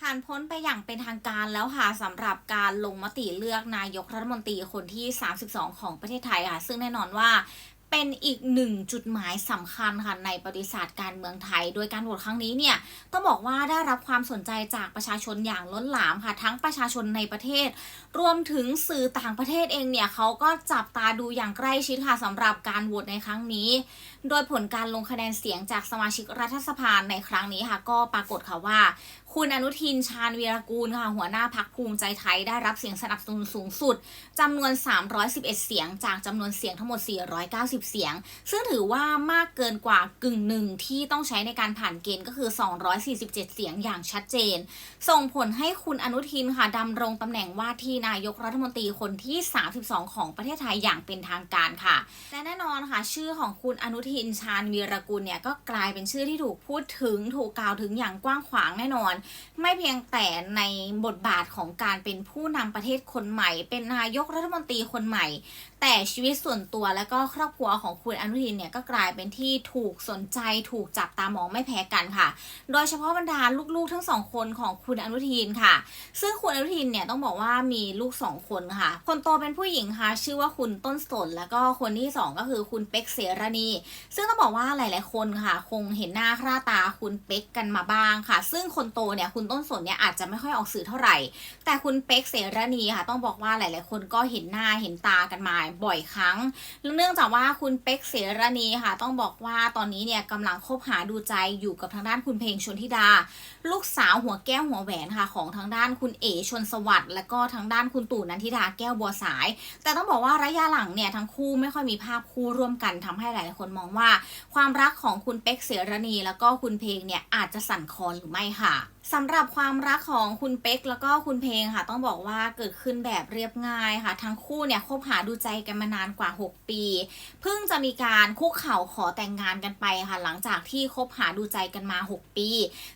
ผ่านพ้นไปอย่างเป็นทางการแล้วค่ะสำหรับการลงมติเลือกนายกรัฐมนตรีคนที่ 32 ของประเทศไทยค่ะ ซึ่งแน่นอนว่า เป็นอีกหนึ่งจุดหมายสำคัญค่ะในประวัติศาสตร์การเมืองไทย โดยการโหวตครั้งนี้เนี่ยต้องบอกว่าได้รับความสนใจจากประชาชนอย่างล้นหลามค่ะ ทั้งประชาชนในประเทศ รวมถึงสื่อต่างประเทศเองเนี่ยเขาก็จับตาดูอย่างใกล้ชิดค่ะสำหรับการโหวตในครั้งนี้ โดยผลการลงคะแนนเสียงจากสมาชิกรัฐสภาในครั้งนี้ค่ะ ก็ปรากฏค่ะว่าคุณอนุทินชาญวีรกูลค่ะ หัวหน้าพักภูมิใจไทยได้รับเสียงสนับสนุนสูงสุดจำนวน 311 เสียง จากจำนวนเสียงทั้งหมด 490 เสียง ซึ่งถือว่ามากเกินกว่ากึ่งหนึ่งที่ต้องใช้ในการผ่านเกณฑ์ก็คือ 247 เสียงอย่างชัดเจน ส่งผลให้คุณอนุทินค่ะดำรงตำแหน่งว่าที่นายกรัฐมนตรีคนที่ 32 ของประเทศไทยอย่างเป็นทางการค่ะ และแน่นอนค่ะ ชื่อของคุณอนุทินชาญวีรกุลเนี่ยก็กลายเป็นชื่อที่ถูกพูดถึงถูกกล่าวถึงอย่างกว้างขวางแน่นอนไม่เพียงแต่ในบทบาทของการเป็นผู้นำประเทศคนใหม่ เป็นนายกรัฐมนตรีคนใหม่ แต่ชีวิตส่วนตัวและก็ครอบครัวของคุณอนุทินเนี่ยก็กลายเป็นที่ถูกสนใจถูกจับตามองไม่แพ้กันค่ะ โดยเฉพาะบรรดาลูกๆ ทั้งสองคนของคุณอนุทินค่ะ ซึ่งคุณอนุทินเนี่ยต้องบอกว่ามีลูกสองคนค่ะ คนโตเป็นผู้หญิงค่ะ ชื่อว่าคุณต้นสนแล้วก็คนที่สองก็คือคุณเป๊กเสรณี ซึ่งต้องบอกว่าหลาย ๆ คนค่ะ คงเห็นหน้าค่าตาคุณเป๊กกันมาบ้างค่ะ ซึ่งคนโตเนี่ยคุณต้นสนเนี่ยอาจจะไม่ค่อยออกสื่อเท่าไหร่ แต่คุณเป๊กเสรณีค่ะ ต้องบอกว่าหลาย ๆ คนก็เห็นหน้าเห็นตากันมาบ่อยครั้ง เนื่องจากว่าคุณเป๊กเสรณีค่ะ ต้องบอกว่าตอนนี้เนี่ยกำลังคบหาดูใจอยู่กับทางด้านคุณเพลงชนทิดา ลูกสาวหัวแก้วหัวแหวนค่ะ ของทางด้านคุณเอ๋ชนสวัสดิ์และก็ทางด้านคุณตู่นันทิดาแก้วบัวสาย แต่ต้องบอกว่าระยะหลังเนี่ยทั้งคู่ไม่ค่อยมีภาพคู่ร่วมกันทำให้หลาย ๆ คนมองว่า ความรักของคุณเป๊กเสรณี แล้วก็คุณเพลงเนี่ยอาจจะสั่นคลอนหรือไม่ค่ะ สำหรับความรักของคุณเป๊กแล้วก็คุณเพลงค่ะ ต้องบอกว่าเกิดขึ้นแบบเรียบง่ายค่ะ ทั้งคู่เนี่ยคบหาดูใจกันมานานกว่า 6 ปี เพิ่งจะมีการคุกเข่าขอแต่งงานกันไปค่ะ หลังจากที่คบหาดูใจกันมา 6 ปี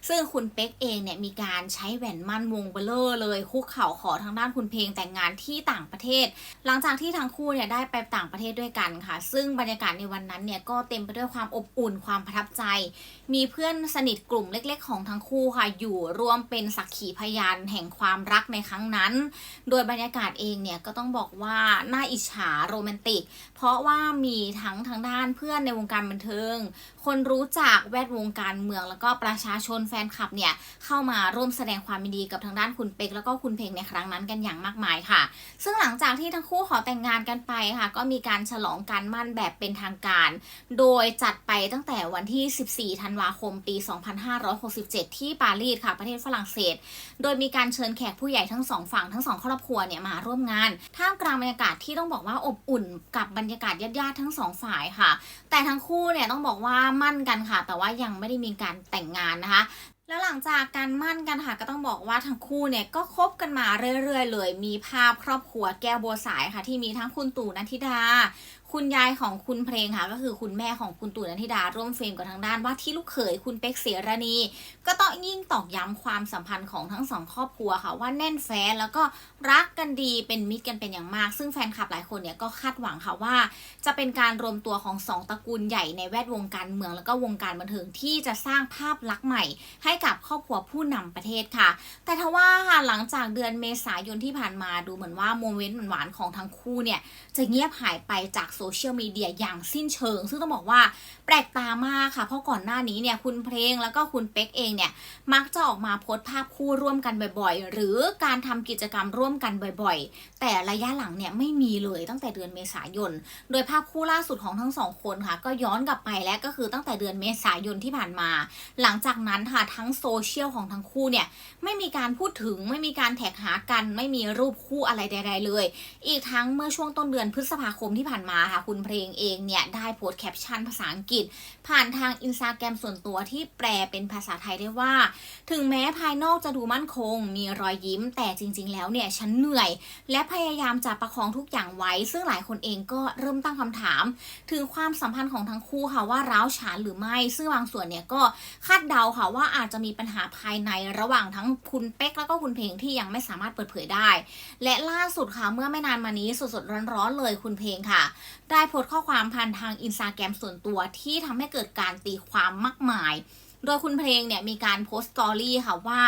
ซึ่งคุณเป๊กเองเนี่ยมีการใช้แหวนมั่นวงเบลเลอร์เลยคุกเข่าขอทางด้านคุณเพลงแต่งงานที่ต่างประเทศ หลังจากที่ทั้งคู่เนี่ยได้ไปต่างประเทศด้วยกันค่ะ ซึ่งบรรยากาศในวันนั้นเนี่ยก็เต็มไปด้วยความอบอุ่นความประทับใจ มีเพื่อนสนิทกลุ่มเล็ก ๆ ของทั้งคู่ค่ะอยู่ร่วมเป็นสักขีพยานแห่งความรักในครั้งนั้น โดยบรรยากาศเองเนี่ยก็ต้องบอกว่าน่าอิจฉาโรแมนติก เพราะว่ามีทั้งทางด้านเพื่อนในวงการบันเทิง คนรู้จักแวดวงการเมืองแล้วก็ประชาชนแฟนคลับเนี่ยเข้ามาร่วมแสดงความยินดีกับทางด้านคุณเป็กแล้วก็คุณเพลงในครั้งนั้นกันอย่างมากมายค่ะ ซึ่งหลังจากที่ทั้งคู่ขอแต่งงานกันไปค่ะ ก็มีการฉลองการมั่นแบบเป็นทางการ โดยจัดไปตั้งแต่วันที่ 14 ธันวาคม ปี 2567 ที่ปารีสค่ะ ประเทศฝรั่งเศส โดยมีการเชิญแขกผู้ใหญ่ทั้งสองฝั่งทั้งสองครอบครัวเนี่ยมาร่วมงาน ท่ามกลางบรรยากาศที่ต้องบอกว่าอบอุ่นกับบรรยากาศญาติๆทั้งสองฝ่ายค่ะ แต่ทั้งคู่เนี่ยต้องบอกว่ามั่นกันค่ะ แต่ว่ายังไม่ได้มีการแต่งงานนะคะแล้วหลังจากการมั่นกันค่ะก็ต้องบอกว่าทั้งคู่เนี่ยก็คบกันมาเรื่อยๆ เลย มีภาพครอบครัวแก้วบัวสายค่ะ ที่มีทั้งคุณตู่นันทิดา คุณยายของคุณเพลงค่ะก็คือคุณแม่ของคุณตู่นันทิดาร่วมเฟรมกับทางด้านว่าที่ลูกเขยคุณเป็กเสรณี ก็ต้องยิ่งตอกย้ำความสัมพันธ์ของทั้งสองครอบครัวค่ะว่าแน่นแฟ้นแล้วก็รักกันดีเป็นมิตรกันเป็นอย่างมาก ซึ่งแฟนคลับหลายคนเนี่ยก็คาดหวังค่ะว่า จะเป็นการรวมตัวของสองตระกูลใหญ่ในแวดวงการเมืองแล้วก็วงการบันเทิงที่จะสร้างภาพลักษณ์ใหม่ ให้กับครอบครัวผู้นำประเทศค่ะ แต่ทว่าค่ะหลังจากเดือนเมษายนที่ผ่านมาดูเหมือนว่าโมเมนต์หวานๆของทั้งคู่เนี่ยจะเงียบหายไปจากโซซเชียลมีเดียอย่างสิ้นเชิง ซึ่งต้องบอกว่าแปลกตามากค่ะ เพราะก่อนหน้านี้เนี่ยคุณเพลงแล้วก็คุณเป๊กเองเนี่ยมักจะออกมาโพสต์ภาพคู่ร่วมกันบ่อยๆ หรือการทำกิจกรรมร่วมกันบ่อยๆ แต่ระยะหลังเนี่ยไม่มีเลยตั้งแต่เดือนเมษายน โดยภาพคู่ล่าสุดของทั้งสองคนค่ะ ก็ย้อนกลับไปแล้วก็คือตั้งแต่เดือนเมษายนที่ผ่านมา หลังจากนั้นค่ะทั้งโซเชียลของทั้งคู่เนี่ยไม่มีการพูดถึงไม่มีการแท็กหากัน ไม่มีรูปคู่อะไรใด ๆ เลย อีกทั้งเมื่อช่วงต้นเดือนพฤษภาคมที่ผ่านมาค่ะคุณเพลงเองเนี่ย ได้โพสต์แคปชั่นภาษาอังกฤษ ผ่านทางอินสตาแกรมส่วนตัวที่แปลเป็นภาษาไทยได้ว่า ถึงแม้ภายนอกจะดูมั่นคง มีรอยยิ้มแต่จริง ๆ แล้วเนี่ย ฉันเหนื่อย และพยายามจะประคองทุกอย่างไว้ ซึ่งหลายคนเองก็เริ่มตั้งคำถาม ถึงความสัมพันธ์ของทั้งคู่ค่ะว่าร้าวฉานหรือไม่ ซึ่งบางส่วนเนี่ยก็คาดเดาค่ะว่าอาจจะมีปัญหาภายในระหว่างทั้งคุณเป๊กแล้วก็คุณเพลงที่ยังไม่สามารถเปิดเผยได้ และล่าสุดค่ะเมื่อไม่นานมานี้สดๆร้อนๆเลยคุณเพลงค่ะได้โพสต์ข้อความผ่านทางอินสตาแกรมส่วนตัวที่ทำให้เกิดการตีความมากมาย โดยคุณเพลงเนี่ยมีการโพสต์สตอรี่ค่ะว่า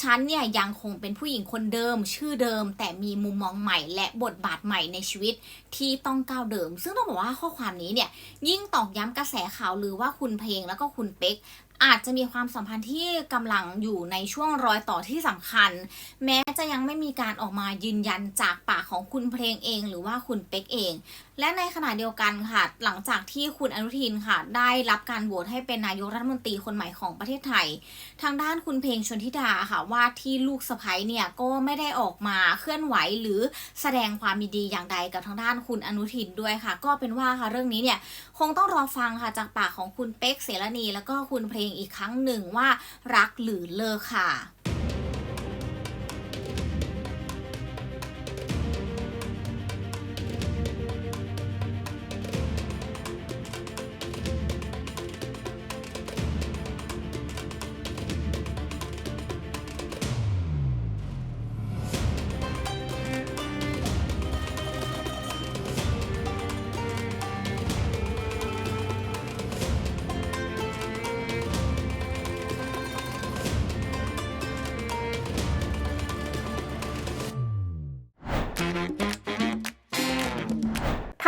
ฉันเนี่ยยังคงเป็นผู้หญิงคนเดิม ชื่อเดิม แต่มีมุมมองใหม่และบทบาทใหม่ในชีวิตที่ต้องก้าวเดิม ซึ่งต้องบอกว่าข้อความนี้เนี่ยยิ่งตอกย้ำกระแสข่าวหรือว่าคุณเพลงแล้วก็คุณเป๊ก อาจจะมีความสัมพันธ์ที่กำลังอยู่ในช่วงรอยต่อที่สำคัญ แม้จะยังไม่มีการออกมายืนยันจากปากของคุณเพลงเอง หรือว่าคุณเป๊กเอง และในขณะเดียวกันค่ะ หลังจากที่คุณอนุทินค่ะ ได้รับการโหวตให้เป็นนายกรัฐมนตรีคนใหม่ของประเทศไทย ทางด้านคุณเพลงชนทิดาค่ะว่าที่ลูกสะใภ้เนี่ยก็ไม่ได้ออกมาเคลื่อนไหวหรือแสดงความยินดีอย่างใดกับทางด้านคุณอนุทินด้วยค่ะ ก็เป็นว่าค่ะเรื่องนี้เนี่ยคงต้องรอฟังค่ะจากปากของคุณเป๊กเสรณีแล้วก็คุณเพลงอีกครั้งหนึ่งว่ารักหรือเลิกค่ะ